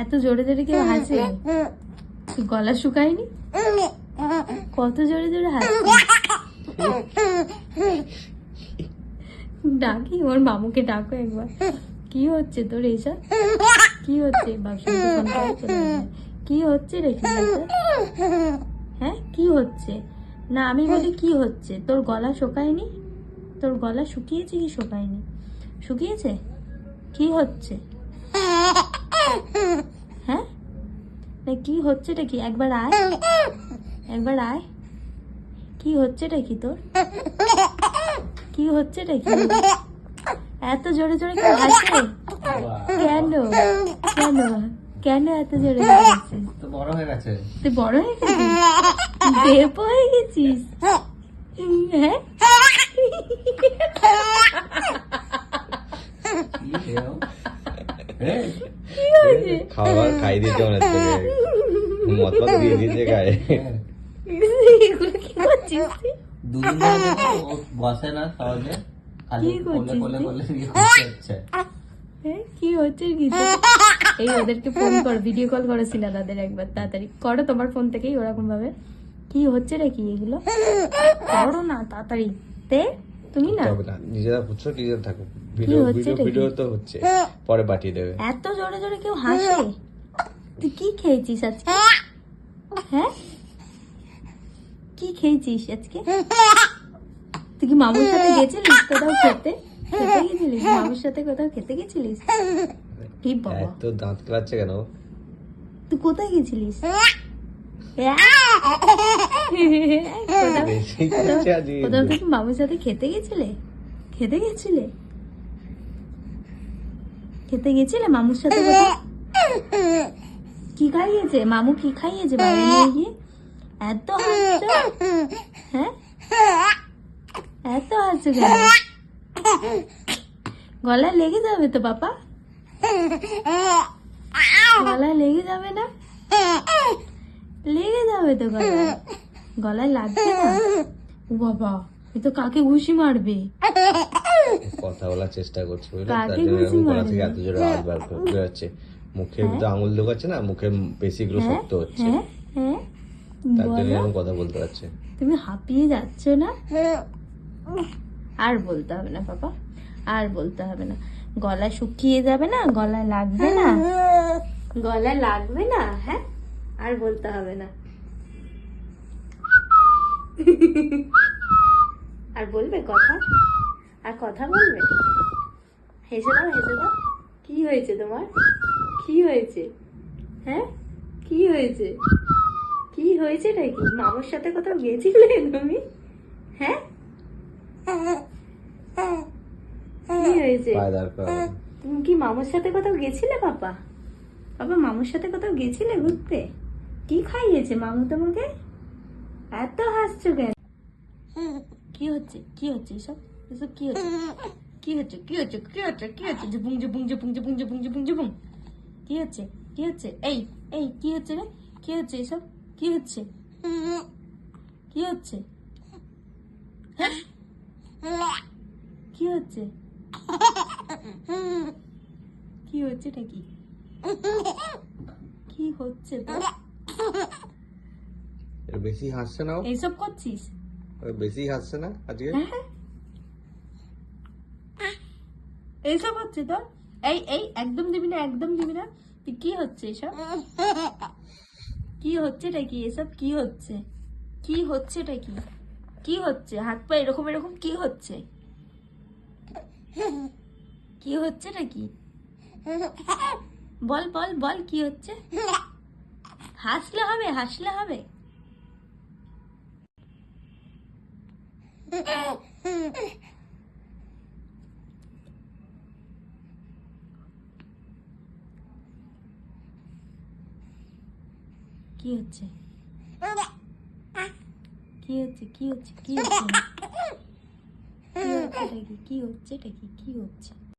এত জোরে জোরে কেউ হাসে? গলা শুকায়নি? কত জোরে জোরে হাসছিস ডাকি, ওর মামুকে ডাকো একবার। কি হচ্ছে তোর এসব? কি হচ্ছে। কি হচ্ছে রে হ্যাঁ কি হচ্ছে? না, আমি বলি কি হচ্ছে? তোর গলা শুকায়নি? তোর গলা শুকিয়েছে কি শুকায়নি? শুকিয়েছে? কি হচ্ছে? হ্যাঁ? না কি হচ্ছেটা কি? একবার আয়। একবার আয়। কি হচ্ছেটা কি তোর? কি হচ্ছেটা কি? এত জোরে জোরে কেউ হাসে কেন? কেন? কেন এত জোরে জোরে হাসছিস তো বড় হয়ে গেছে। তুই বড় হয়ে গেছিস? বেপ হয়ে গেছিস? হ্যাঁ কি হেও? এই, কি হয়েছে মনে হ্যাঁ। হ্যাঁ, এই ওদেরকে ফোন কর ভিডিও কল করেছিল তাদের একবার তাড়াতাড়ি করো তোমার ফোন থেকেই ওরকম ভাবে কি হচ্ছে রে কি এগুলো করো না তাড়াতাড়ি তুমি না? নিজেরা বুঝছ নিজেরা থাকো। ভিডিও ভিডিও ভিডিও তো হচ্ছে। পরে পাঠিয়ে দেবে। এত জোরে জোরে কেউ হাসে? তুই কি খেয়েছিস আজকে? হ্যাঁ। কি খেয়েছিস আজকে? তুই কি মামুর সাথে গেছিলিস কোথাও খেতে? খেতে গেছিলিস? মামুর সাথে কোথাও খেতে গেছিলিস? কি বাবা। এত দাঁত কেলাচ্ছে কেন? তুই কোথায় গেছিলিস? কোথাও- থেকে মামুর সাথে খেতে গেছিলে? খেতে গেছিলে? খেতে গেছিলে মামুর সাথে কি খাইয়েছে? মামু কি খাইয়েছে বাইরে নিয়ে গিয়ে? এত হাসছো হ্যাঁ? এত হাসছো কেন? গলায় লেগে যাবে তো বাবা। গলায় লেগে যাবে না? লেগে যাবে তো গলায় গলায় লাগবে না? ও বাবা এ তো কাকে ঘুষি মারবে? কথা বলার চেষ্টা করছে কাকে ঘুষি গলা মারবে? এত জোরে আওয়াজ বার করে মুখে তো আঙুল ঢোকাচ্ছে না মুখে পেশিগুলো হ্যাঁ শক্ত হচ্ছে। হ্যাঁ হ্যাঁ। তার জন্য এরকম কথা বলতে পারছে। তুমি হাঁপিয়ে যাচ্ছ না? আর বলতে হবে না বাবা আর বলতে হবে না। গলা শুকিয়ে যাবে না? গলায় লাগবে না? গলায় লাগবে না? হ্যাঁ আর বলতে হবে না। আর বলবে কথা? আর কথা বলবে? হেসে দাও হেসে দাও। কি হয়েছে তোমার? কি হয়েছে? হ্যাঁ? কি হয়েছে? কি হয়েছে নাকি মামার সাথে কোথাও গেছিলে তুমি? হ্যাঁ? কি হয়েছে? তুমি কি মামুর সাথে কোথাও গেছিলে পাপা? বাবা মামুর সাথে কোথাও গেছিলে ঘুরতে? কি খাইয়েছে মামু তোমাকে? এত হাসছো কেন কি হচ্ছে কি হচ্ছে এসব এসব কি হচ্ছে কি হচ্ছে কি হচ্ছে কি হচ্ছে কি হচ্ছে জুপুং জুপুং জুপুং জুপুং জুপুং জুপুং জুপুং কি হচ্ছে কি হচ্ছে এই এই কি হচ্ছে রে কি হচ্ছে এসব কি হচ্ছে কি হচ্ছে হ্যাঁ? কি হচ্ছে কি হচ্ছে এটা কি হচ্ছে তো এর বেশি হাসছে না এইসব করছিস? বেশি হাসছে না আজকে? হ্যাঁ। এইসব হচ্ছে তোর? এই এই একদম দিবি না একদম দিবি না। তুই কি হচ্ছে এসব? কি হচ্ছে এটা কি? এসব কি হচ্ছে? কি হচ্ছে এটা কি? কি হচ্ছে? হাত পা এরকম এরকম কি হচ্ছে? কি হচ্ছে এটা কি? বল বল বল কি হচ্ছে? হাসলে হবে হাসলে হবে। কি হচ্ছে কি হচ্ছে কি হচ্ছে কি হচ্ছে কি হচ্ছে এটা কি কি হচ্ছে এটা কি কি হচ্ছে